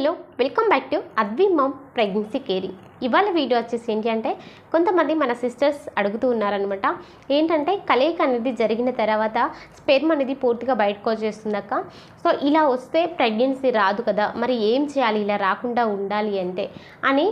Hello welcome back to Advi mom pregnancy caring. ఇవాళ video వచ్చేసి ఏంటి అంటే కొంతమంది మన సిస్టర్స్ అడుగుతూ ఉన్నారనమాట ఏంటంటే కలయిక అనేది జరిగిన తర్వాత స్పెర్మ్ అనేది పూర్తిగా బయటకు వచ్చేస్తుందక్క సో ఇలా వస్తే ప్రెగ్నెన్సీ రాదు కదా మరి ఏం చేయాలి ఇలా రాకుండా ఉండాలి అంటే అని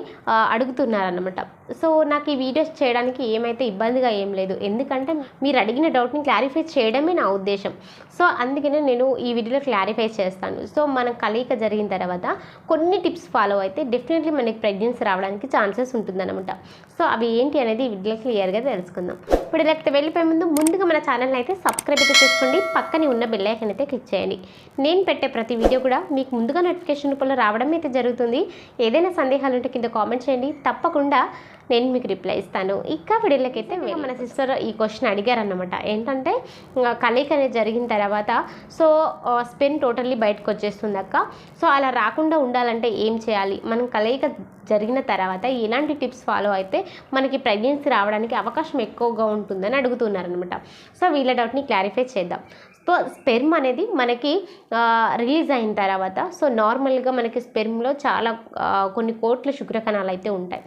అడుగుతున్నారనమాట సో నాకు ఈ వీడియోస్ చేయడానికి ఏమైతే ఇబ్బందిగా ఏం లేదు. ఎందుకంటే మీరు అడిగిన డౌట్ని క్లారిఫై చేయడమే నా ఉద్దేశం. సో అందుకనే నేను ఈ వీడియోలో క్లారిఫై చేస్తాను. సో మన కలయిక జరిగిన తర్వాత కొన్ని టిప్స్ ఫాలో అయితే డెఫినెట్లీ మనకి ప్రెగ్నెన్సీ రావడానికి ఛాన్సెస్ ఉంటుందన్నమాట. సో అవి ఏంటి అనేది ఈ వీడియోలో క్లియర్గా తెలుసుకుందాం. ఇప్పుడు లేకపోతే వెళ్ళిపోయే ముందు ముందుగా మన ఛానల్ అయితే సబ్స్క్రైబ్ అయితే చేసుకోండి. పక్కనే ఉన్న బెల్ అయితే క్లిక్ చేయండి. నేను పెట్టే ప్రతి వీడియో కూడా మీకు ముందుగా నోటిఫికేషన్ రూపంలో రావడం అయితే జరుగుతుంది. ఏదైనా సందేహాలు ఉంటే కింద కామెంట్ చేయండి. తప్పకుండా నేను మీకు రిప్లై ఇస్తాను. ఇక వీడియోలకి అయితే మన సిస్టర్ ఈ క్వశ్చన్ అడిగారన్నమాట. ఏంటంటే కలయిక అనేది జరిగిన తర్వాత సో స్పెన్ టోటల్లీ బయటకు వచ్చేస్తుంది అక్క. సో అలా రాకుండా ఉండాలంటే ఏం చేయాలి? మనం కలయిక జరిగిన తర్వాత ఎలాంటి టిప్స్ ఫాలో అయితే మనకి ప్రెగ్నెన్సీ రావడానికి అవకాశం ఎక్కువగా ఉంటుందని అడుగుతున్నారనమాట సో వీళ్ళ డౌట్ని క్లారిఫై చేద్దాం. సో స్పెర్మ్ అనేది మనకి రిలీజ్ అయిన తర్వాత సో నార్మల్గా మనకి స్పెర్మ్లో చాలా కొన్ని కోట్ల శుక్రకణాలు అయితే ఉంటాయి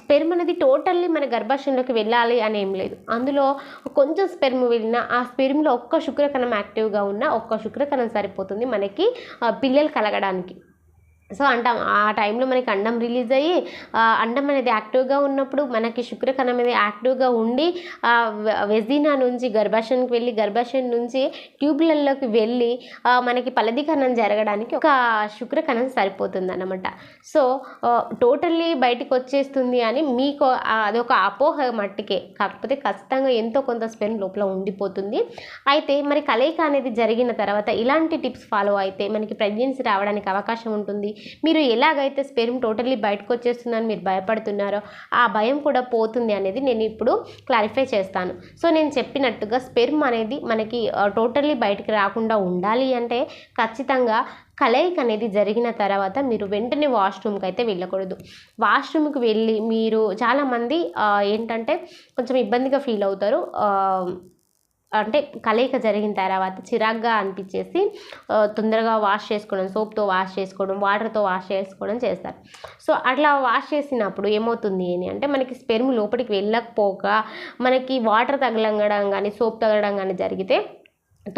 స్పెర్మ్ అనేది టోటల్లీ మన గర్భాశయంలోకి వెళ్ళాలి అని ఏం లేదు. అందులో కొంచెం స్పెర్మ్ వెళ్ళినా ఆ స్పెర్మ్లో ఒక్క శుక్రకణం యాక్టివ్గా ఉన్న ఒక్క శుక్రకణం సరిపోతుంది మనకి పిల్లలు కలగడానికి. సో అంటాం ఆ టైంలో మనకి అండం రిలీజ్ అయ్యి అండం అనేది యాక్టివ్గా ఉన్నప్పుడు మనకి శుక్రకణం అనేది యాక్టివ్గా ఉండి వె- వెజినా నుంచి గర్భాశయానికి వెళ్ళి గర్భాశయం నుంచి ట్యూబ్లలోకి వెళ్ళి మనకి ఫలదీకరణం జరగడానికి ఒక శుక్రకణం సరిపోతుంది అన్నమాట సో టోటల్లీ బయటికి వచ్చేస్తుంది అని మీకు అదొక అపోహ మట్టికే. కాకపోతే ఖచ్చితంగా ఎంతో కొంత స్పెన్ లోపల ఉండిపోతుంది. అయితే మరి కలయిక అనేది జరిగిన తర్వాత ఇలాంటి టిప్స్ ఫాలో అయితే మనకి ప్రెగ్నెన్సీ రావడానికి అవకాశం ఉంటుంది. మీరు ఎలాగైతే స్పెర్మ్ టోటల్లీ బయటకు వచ్చేస్తుందని మీరు భయపడుతున్నారో ఆ భయం కూడా పోతుంది అనేది నేను ఇప్పుడు క్లారిఫై చేస్తాను. సో నేను చెప్పినట్టుగా స్పెర్మ్ అనేది మనకి టోటల్లీ బయటికి రాకుండా ఉండాలి అంటే ఖచ్చితంగా కలయిక అనేది జరిగిన తర్వాత మీరు వెంటనే వాష్రూమ్కి అయితే వెళ్ళకూడదు. వాష్రూమ్కి వెళ్ళి మీరు చాలామంది ఏంటంటే కొంచెం ఇబ్బందిగా ఫీల్ అవుతారు. అంటే కలయిక జరిగిన తర్వాత చిరాగ్గా అనిపించేసి తొందరగా వాష్ చేసుకోవడం సోప్తో వాష్ చేసుకోవడం వాటర్తో వాష్ చేసుకోవడం చేస్తారు. సో అట్లా వాష్ చేసినప్పుడు ఏమవుతుంది అని అంటే మనకి స్పెర్మ్ లోపలికి వెళ్ళకపోక మనకి వాటర్ తగలంగడం కానీ సోప్ తగలడం కానీ జరిగితే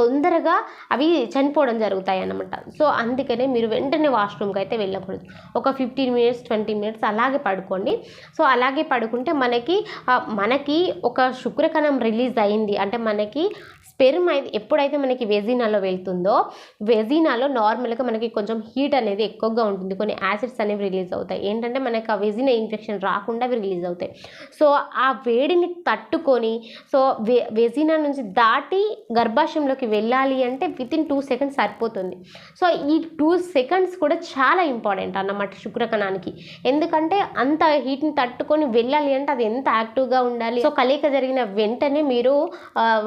తొందరగా అవి చనిపోవడం జరుగుతాయి అన్నమాట సో అందుకనే మీరు వెంటనే వాష్రూమ్కి అయితే వెళ్ళకూడదు. ఒక ఫిఫ్టీన్ మినిట్స్ ట్వంటీ మినిట్స్ అలాగే పడుకోండి. సో అలాగే పడుకుంటే మనకి మనకి ఒక శుక్రకణం రిలీజ్ అయింది. అంటే మనకి స్పెర్మ్ అయితే ఎప్పుడైతే మనకి వెజీనాలో వెళ్తుందో వెజీనాలో నార్మల్గా మనకి కొంచెం హీట్ అనేది ఎక్కువగా ఉంటుంది. కొన్ని యాసిడ్స్ అనేవి రిలీజ్ అవుతాయి. ఏంటంటే మనకి ఆ వెజినా ఇన్ఫెక్షన్ రాకుండా అవి రిలీజ్ అవుతాయి. సో ఆ వేడిని తట్టుకొని సో వె వెజినా నుంచి దాటి గర్భాశయంలో గర్భాశయంలోకి వెళ్ళాలి అంటే విత్ ఇన్ టూ సెకండ్స్ సరిపోతుంది. సో ఈ టూ సెకండ్స్ కూడా చాలా ఇంపార్టెంట్ అన్నమాట శుక్రకణానికి ఎందుకంటే అంత హీట్ని తట్టుకొని వెళ్ళాలి అంటే అది ఎంత యాక్టివ్గా ఉండాలి? సో కలయిక జరిగిన వెంటనే మీరు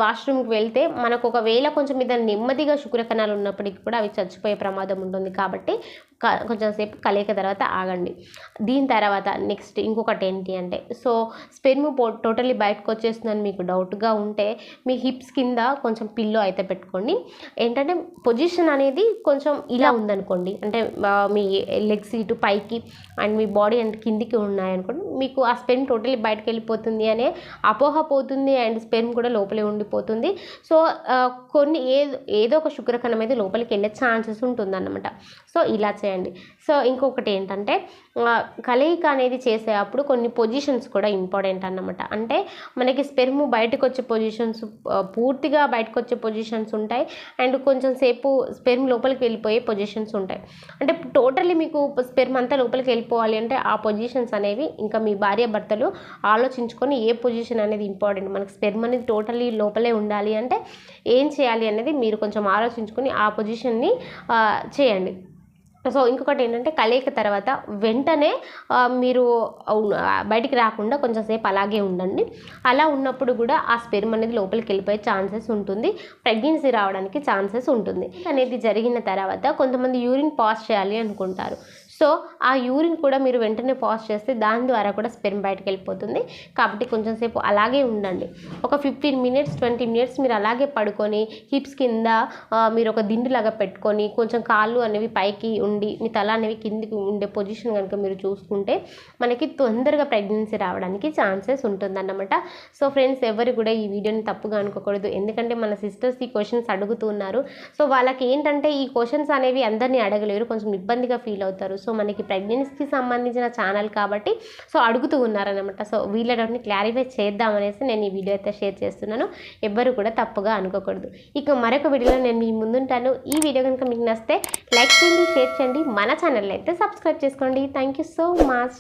వాష్రూమ్కి వెళ్తే మనకు ఒకవేళ కొంచెం మీద నెమ్మదిగా శుక్రకణాలు ఉన్నప్పటికీ కూడా అవి చచ్చిపోయే ప్రమాదం ఉంటుంది కాబట్టి క- కొంచెం సేపు కలయిక తర్వాత ఆగండి. దీని తర్వాత నెక్స్ట్ ఇంకొకటి ఏంటి అంటే సో స్పెర్మ్ పో టోటల్లీ బయటకు వచ్చేస్తుందని మీకు డౌట్గా ఉంటే మీ హిప్స్ కింద కొంచెం పిల్లో అయితే పెట్టుకోండి. ఏంటంటే పొజిషన్ అనేది కొంచెం ఇలా ఉందనుకోండి. అంటే మీ లెగ్స్ ఇటు పైకి అండ్ మీ బాడీ అండ్ కిందికి ఉన్నాయనుకోండి మీకు ఆ స్పెర్మ్ టోటలీ బయటకు వెళ్ళిపోతుంది అనే అపోహ పోతుంది అండ్ స్పెర్మ్ కూడా లోపలే ఉండిపోతుంది. సో కొన్ని ఏదో ఏదో ఒక శుక్రకణం అయితే లోపలికి వెళ్ళే ఛాన్సెస్ ఉంటుందన్నమాట. సో ఇలా చేయండి. సో ఇంకొకటి ఏంటంటే కలయిక అనేది చేసేటప్పుడు కొన్ని పొజిషన్స్ కూడా ఇంపార్టెంట్ అన్నమాట. అంటే మనకి స్పెర్మ్ బయటకు వచ్చే పొజిషన్స్ పూర్తిగా బయటకు వచ్చే పొజిషన్స్ ఉంటాయి. అండ్ కొంచెం సేపు స్పెర్మ్ లోపలికి వెళ్ళిపోయే పొజిషన్స్ ఉంటాయి. అంటే టోటల్లీ మీకు స్పెర్మ్ అంతా లోపలికి వెళ్ళిపోవాలి అంటే ఆ పొజిషన్స్ అనేవి ఇంకా మీ భార్య భర్తలు ఆలోచించుకొని ఏ పొజిషన్ అనేది ఇంపార్టెంట్. మనకి స్పెర్మ్ అనేది టోటల్లీ లోపలే ఉండాలి అంటే ఏం చేయాలి అనేది మీరు కొంచెం ఆలోచించుకొని ఆ పొజిషన్ని చేయండి. సో ఇంకొకటి ఏంటంటే కలయిక తర్వాత వెంటనే మీరు బయటికి రాకుండా కొంచెం సేపు అలాగే ఉండండి. అలా ఉన్నప్పుడు కూడా ఆ స్పెర్మ్ అనేది లోపలికి వెళ్ళిపోయే ఛాన్సెస్ ఉంటుంది. ప్రెగ్నెన్సీ రావడానికి ఛాన్సెస్ ఉంటుంది. అనేది జరిగిన తర్వాత కొంతమంది యూరిన్ పాస్ చేయాలి అనుకుంటారు. సో ఆ యూరిన్ కూడా మీరు వెంటనే పాస్ చేస్తే దాని ద్వారా కూడా స్పెర్మ్ బయటకు వెళ్ళిపోతుంది. కాబట్టి కొంచెం సేపు అలాగే ఉండండి. ఒక ఫిఫ్టీన్ మినిట్స్ ట్వంటీ మినిట్స్ మీరు అలాగే పడుకొని హిప్స్ కింద మీరు ఒక దిండులాగా పెట్టుకొని కొంచెం కాళ్ళు అనేవి పైకి ఉండి మీ తల అనేవి కిందికి ఉండే పొజిషన్ కనుక మీరు చూసుకుంటే మనకి తొందరగా ప్రెగ్నెన్సీ రావడానికి ఛాన్సెస్ ఉంటుందన్నమాట. సో ఫ్రెండ్స్ ఎవరు కూడా ఈ వీడియోని తప్పుగా అనుకోకూడదు. ఎందుకంటే మన సిస్టర్స్ ఈ క్వశ్చన్స్ అడుగుతున్నారు. సో వాళ్ళకి ఏంటంటే ఈ క్వశ్చన్స్ అనేవి అందరినీ అడగలేరు. కొంచెం ఇబ్బందిగా ఫీల్ అవుతారు. సో సో మనకి ప్రెగ్నెన్సీకి సంబంధించిన ఛానల్ కాబట్టి సో అడుగుతూ ఉన్నారనమాట సో వీళ్ళ డౌట్ని క్లారిఫై చేద్దామనేసి నేను ఈ వీడియో అయితే షేర్ చేస్తున్నాను. ఎవ్వరు కూడా తప్పుగా అనుకోకూడదు. ఇక మరొక వీడియోలో నేను మీ ముందుంటాను. ఈ వీడియో కనుక మీకు నచ్చితే లైక్ చేయండి షేర్ చేయండి. మన ఛానల్ అయితే సబ్స్క్రైబ్ చేసుకోండి. Thank you so much.